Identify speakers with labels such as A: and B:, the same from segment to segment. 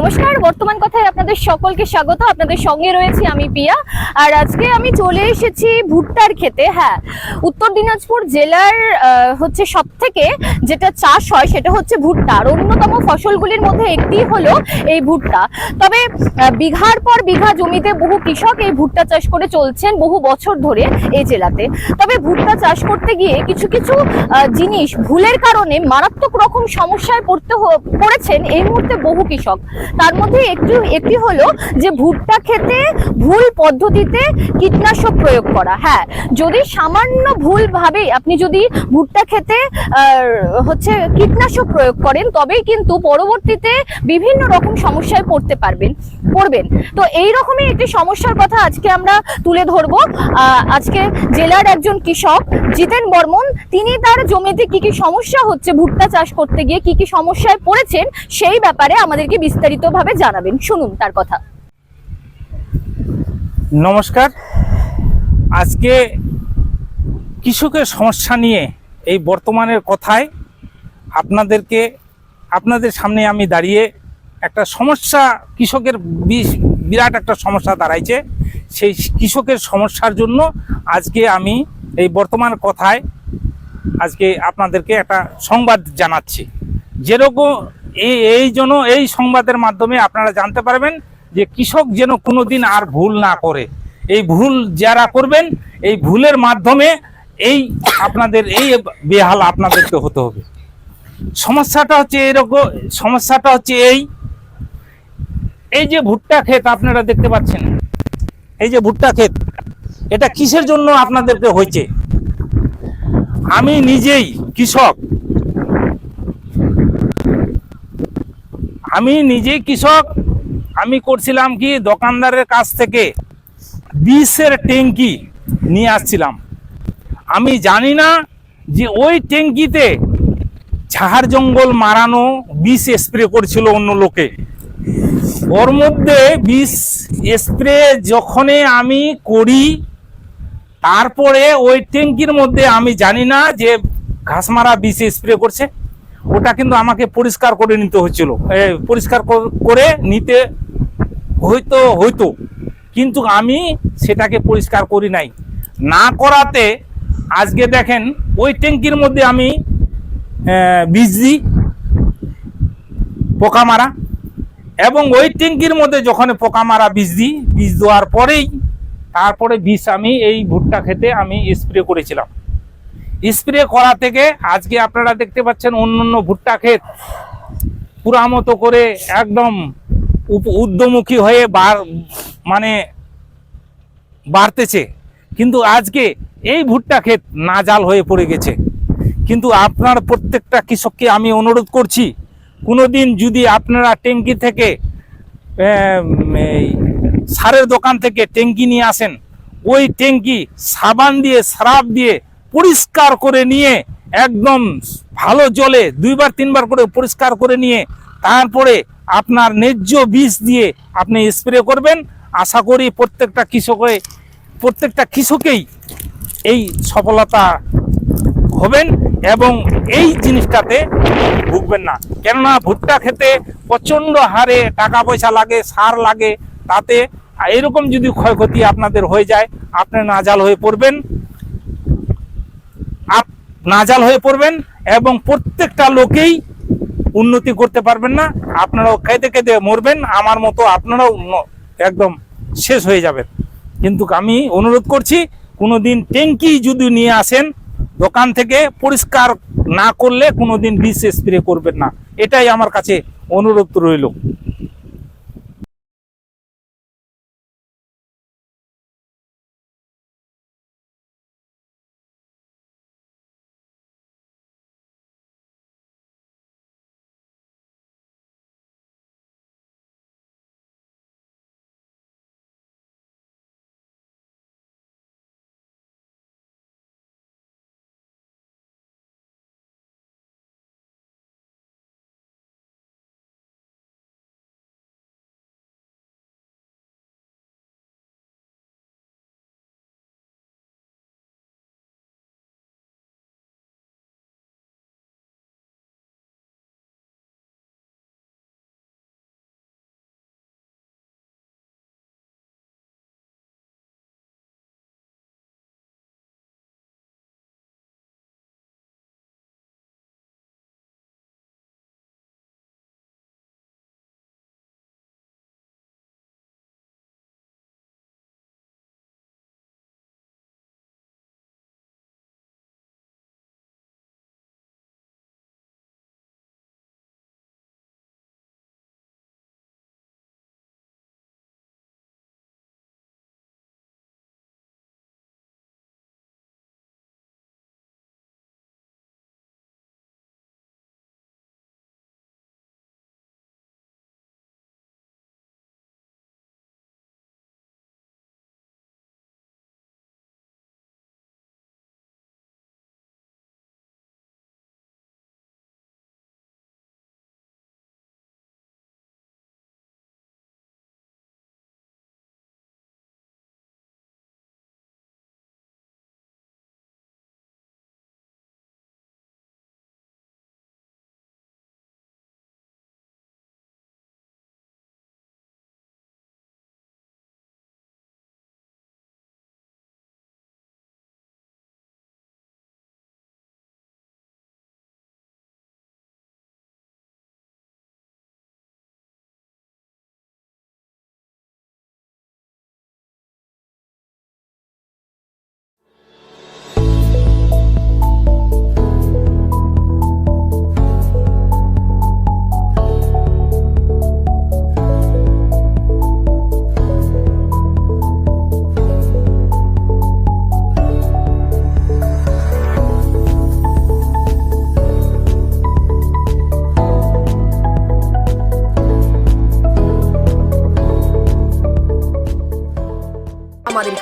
A: নমস্কার, বর্তমান কথায় আপনাদের সকলকে স্বাগত। আপনাদের সঙ্গে রয়েছি আমি পিয়া। আর আজকে আমি চলে এসেছি ভুট্টার খেতে হ্যাঁ। উত্তর দিনাজপুর জেলার হচ্ছে সব থেকে যেটা চাষ হয় সেটা হচ্ছে ভুট্টা। আর অন্যতম ফসলগুলির মধ্যে একটি হলো এই ভুট্টা। তবে বিঘার পর বিঘা জমিতে বহু কৃষক এই ভুট্টা চাষ করে চলছেন বহু বছর ধরে এই জেলাতে। তবে ভুট্টা চাষ করতে গিয়ে কিছু কিছু জিনিস ভুলের কারণে মারাত্মক রকম সমস্যায় পড়তে পড়েছেন এই মুহূর্তে বহু কৃষক। তার মধ্যে একটু, একটি হলো যে ভুট্টা খেতে ভুল পদ্ধতিতে কীটনাশক প্রয়োগ করা। হ্যাঁ যদি সামান্য ভুলভাবে আপনি যদি ভুট্টা খেতে হচ্ছে কীটনাশক প্রয়োগ করেন, তবেই কিন্তু পরবর্তীতে বিভিন্ন রকম সমস্যায় পড়তে পারবেন, পড়বেন। তো এই রকমই একটি সমস্যার কথা আজকে আমরা তুলে ধরবো। আজকে জেলার একজন কৃষক, জিতেন বর্মন, তিনি তার জমিতে কি কি সমস্যা হচ্ছে ভুট্টা চাষ করতে গিয়ে, কি কি সমস্যায় পড়েছেন, সেই ব্যাপারে আমাদেরকে বিস্তারিতভাবে জানাবেন। শুনুন তার কথা।
B: নমস্কার। আজকে কৃষকের সমস্যা নিয়ে এই বর্তমানের কথায় আপনাদেরকে, আপনাদের সামনে আমি দাঁড়িয়ে একটা সমস্যা, কৃষকের বিরাট একটা সমস্যা দাঁড়াইছে। সেই কৃষকের সমস্যার জন্য আজকে আমি এই বর্তমান কথায় আজকে আপনাদেরকে একটা সংবাদ জানাচ্ছি। যেরকম এই এই জন্য এই সংবাদের মাধ্যমে আপনারা জানতে পারবেন যে কৃষক যেন কোনোদিন আর ভুল না করে। এই ভুল যারা করবেন, এই ভুলের মাধ্যমে এই আপনাদের, এই বেহাল আপনাদেরকে হতে হবে। সমস্যাটা হচ্ছে এরকম, সমস্যাটা হচ্ছে এই এই যে ভুট্টা ক্ষেত আপনারা দেখতে পাচ্ছেন, এই যে ভুট্টা ক্ষেত, এটা কিসের জন্য আপনাদেরকে হয়েছে? আমি নিজেই কৃষক আমি নিজেই কৃষক, আমি করছিলাম কি দোকানদারের কাছ থেকে বিষের ট্যাঙ্কি নিয়ে আসছিলাম। আমি জানি না যে ওই ট্যাঙ্কিতে ঝাড় জঙ্গল মারানো বিষ স্প্রে করছিল অন্য লোকে। ওর মধ্যে বিষ স্প্রে যখনই আমি করি, তারপরে ওই ট্যাঙ্কির মধ্যে আমি জানি না যে ঘাস মারা বিষ স্প্রে করছে। ওটা কিন্তু আমাকে পরিষ্কার করে নিতে হচ্ছিল। পরিষ্কার করে নিতে হয়তো হয়তো কিন্তু আমি সেটাকে পরিষ্কার করি নাই। না করাতে আজকে দেখেন, ওই ট্যাঙ্কির মধ্যে আমি বীজ দিই পোকা মারা এবং ওই ট্যাঙ্কির মধ্যে যখন পোকা মারা বীজ দিই বীজ দেওয়ার পরেই, তারপরে বিষ আমি এই ভুট্টা খেতে আমি স্প্রে করেছিলাম। স্প্রে করা থেকে আজকে আপনারা দেখতে পাচ্ছেন অন্য অন্য ভুট্টা ক্ষেত পুরা মতো করে একদম ঊর্ধ্বমুখী হয়ে মানে বাড়তেছে। কিন্তু আজকে এই ভুট্টা ক্ষেত নাজাল হয়ে পড়ে গেছে। কিন্তু আপনার প্রত্যেকটা কৃষককে আমি অনুরোধ করছি, কোনোদিন যদি আপনারা ট্যাঙ্কি থেকে সারের দোকান থেকে ট্যাঙ্কি নিয়ে আসেন, ওই ট্যাঙ্কি সাবান দিয়ে সারাপ দিয়ে পরিষ্কার করে নিয়ে একদম ভালো জলে দুইবার, তিনবার করে পরিষ্কার করে নিয়ে তারপরে আপনার ন্যায্য বীজ দিয়ে আপনি স্প্রে করবেন। আশা করি প্রত্যেকটা কৃষকে, প্রত্যেকটা কৃষকেই এই সফলতা হবেন এবং এই জিনিসটাতে ভুগবেন না। কেননা ভুট্টা খেতে প্রচণ্ড হারে টাকা পয়সা লাগে, সার লাগে, তাতে এরকম যদি ক্ষয়ক্ষতি আপনাদের হয়ে যায়, আপনি নাজাল হয়ে পড়বেন। আপ নাজাল হয়ে পড়বেন এবং প্রত্যেকটা লোকেই উন্নতি করতে পারবেন না। আপনারাও খেতে খেতে মরবেন। আমার মতো আপনারাও একদম শেষ হয়ে যাবেন। কিন্তু আমি অনুরোধ করছি, কোনোদিন ট্যাঙ্কি যদি নিয়ে আসেন, দোকান থেকে পরিষ্কার না করলে কোনোদিন বিষ স্প্রে করবেন না। এটাই আমার কাছে অনুরোধ রইল।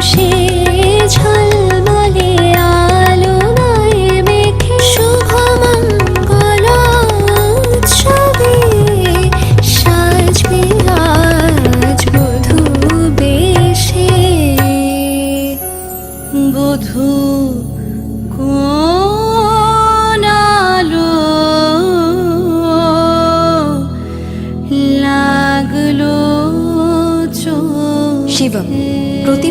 C: পরশে ঝলমলে আলোয় মেখে শুভমঙ্গল উৎসবে সাজবে আজ বধূ বেশে। বধূ
D: শিবম প্রতি